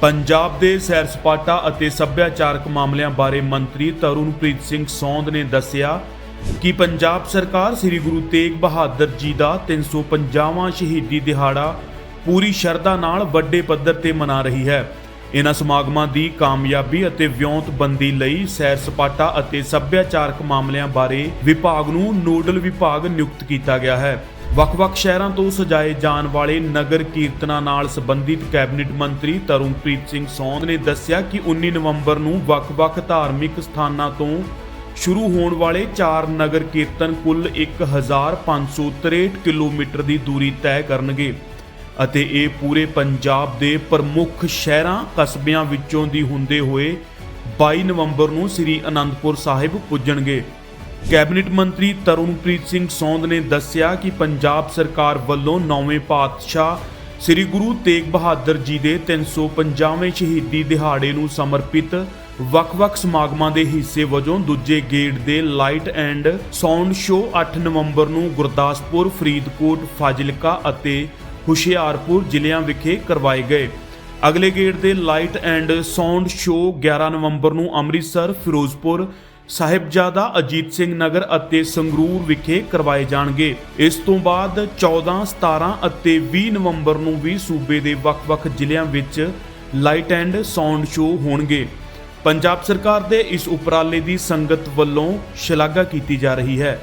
ਪੰਜਾਬ ਦੇ ਸੈਰ ਸਪਾਟਾ ਅਤੇ ਸੱਭਿਆਚਾਰਕ ਮਾਮਲਿਆਂ ਬਾਰੇ ਮੰਤਰੀ ਤਰੁਣਪ੍ਰੀਤ ਸਿੰਘ ਸੌਂਦ ਨੇ ਦੱਸਿਆ ਕਿ ਪੰਜਾਬ ਸਰਕਾਰ ਸ੍ਰੀ ਗੁਰੂ ਤੇਗ ਬਹਾਦਰ ਜੀ ਦਾ 350ਵਾਂ ਸ਼ਹੀਦੀ ਦਿਹਾੜਾ ਪੂਰੀ ਸ਼ਰਧਾ ਨਾਲ ਵੱਡੇ ਪੱਧਰ ਤੇ ਮਨਾ ਰਹੀ ਹੈ। ਇਹਨਾਂ ਸਮਾਗਮਾਂ ਦੀ ਕਾਮਯਾਬੀ ਅਤੇ ਵਿਉਂਤਬੰਦੀ ਲਈ ਸੈਰ ਸਪਾਟਾ ਅਤੇ ਸੱਭਿਆਚਾਰਕ ਮਾਮਲਿਆਂ ਬਾਰੇ ਵਿਭਾਗ ਨੂੰ ਨੋਡਲ ਵਿਭਾਗ ਨਿਯੁਕਤ ਕੀਤਾ ਗਿਆ ਹੈ। ਵੱਖ-ਵੱਖ ਸ਼ਹਿਰਾਂ ਤੋਂ ਸਜਾਏ ਜਾਣ ਵਾਲੇ ਨਗਰ ਕੀਰਤਨਾਂ ਨਾਲ ਸੰਬੰਧਿਤ ਕੈਬਨਿਟ ਮੰਤਰੀ ਤਰੁਣਪ੍ਰੀਤ ਸਿੰਘ ਸੌਂਦ ਨੇ ਦੱਸਿਆ ਕਿ 19 ਨਵੰਬਰ ਨੂੰ ਵੱਖ-ਵੱਖ ਧਾਰਮਿਕ ਸਥਾਨਾਂ ਤੋਂ ਸ਼ੁਰੂ ਹੋਣ ਵਾਲੇ 4 ਨਗਰ ਕੀਰਤਨ ਕੁੱਲ 1563 ਕਿਲੋਮੀਟਰ ਦੀ ਦੂਰੀ ਤੈਅ ਕਰਨਗੇ ਅਤੇ ਇਹ ਪੂਰੇ ਪੰਜਾਬ ਦੇ ਪ੍ਰਮੁੱਖ ਸ਼ਹਿਰਾਂ, ਕਸਬਿਆਂ ਵਿੱਚੋਂ ਦੀ ਹੁੰਦੇ ਹੋਏ 22 ਨਵੰਬਰ ਨੂੰ ਸ੍ਰੀ ਅਨੰਦਪੁਰ ਸਾਹਿਬ ਪੁੱਜਣਗੇ। ਕੈਬਨਿਟ ਮੰਤਰੀ ਤਰੁਣਪ੍ਰੀਤ ਸਿੰਘ ਸੌਂਦ ਨੇ ਦੱਸਿਆ ਕਿ ਪੰਜਾਬ ਸਰਕਾਰ ਵੱਲੋਂ ਨੌਵੇਂ ਪਾਤਸ਼ਾਹ ਸ੍ਰੀ ਗੁਰੂ ਤੇਗ ਬਹਾਦਰ ਜੀ ਦੇ 350ਵੇਂ ਸ਼ਹੀਦੀ ਦਿਹਾੜੇ ਨੂੰ ਸਮਰਪਿਤ ਵੱਖ-ਵੱਖ ਸਮਾਗਮਾਂ ਦੇ ਹਿੱਸੇ ਵਜੋਂ ਦੂਜੇ ਗੇੜ ਦੇ ਲਾਈਟ ਐਂਡ ਸਾਊਂਡ ਸ਼ੋਅ 8 ਨਵੰਬਰ ਨੂੰ ਗੁਰਦਾਸਪੁਰ, ਫਰੀਦਕੋਟ, ਫਾਜ਼ਿਲਕਾ ਅਤੇ ਹੁਸ਼ਿਆਰਪੁਰ ਜ਼ਿਲ੍ਹਿਆਂ ਵਿਖੇ ਕਰਵਾਏ ਗਏ। ਅਗਲੇ ਗੇੜ ਦੇ ਲਾਈਟ ਐਂਡ ਸਾਊਂਡ ਸ਼ੋਅ 11 ਨਵੰਬਰ ਨੂੰ ਅੰਮ੍ਰਿਤਸਰ, ਫਿਰੋਜ਼ਪੁਰ, ਸਾਹਿਬਜ਼ਾਦਾ ਅਜੀਤ ਸਿੰਘ ਨਗਰ ਅਤੇ ਸੰਗਰੂਰ ਵਿਖੇ ਕਰਵਾਏ ਜਾਣਗੇ। ਇਸ ਤੋਂ ਬਾਅਦ 14, 17 ਅਤੇ 20 ਨਵੰਬਰ ਨੂੰ ਵੀ ਸੂਬੇ ਦੇ ਵੱਖ-ਵੱਖ ਜ਼ਿਲ੍ਹਿਆਂ ਵਿੱਚ ਲਾਈਟ ਐਂਡ ਸਾਊਂਡ ਸ਼ੋਅ ਹੋਣਗੇ। ਪੰਜਾਬ ਸਰਕਾਰ ਦੇ ਇਸ ਉਪਰਾਲੇ ਦੀ ਸੰਗਤ ਵੱਲੋਂ ਸ਼ਲਾਘਾ ਕੀਤੀ ਜਾ ਰਹੀ ਹੈ।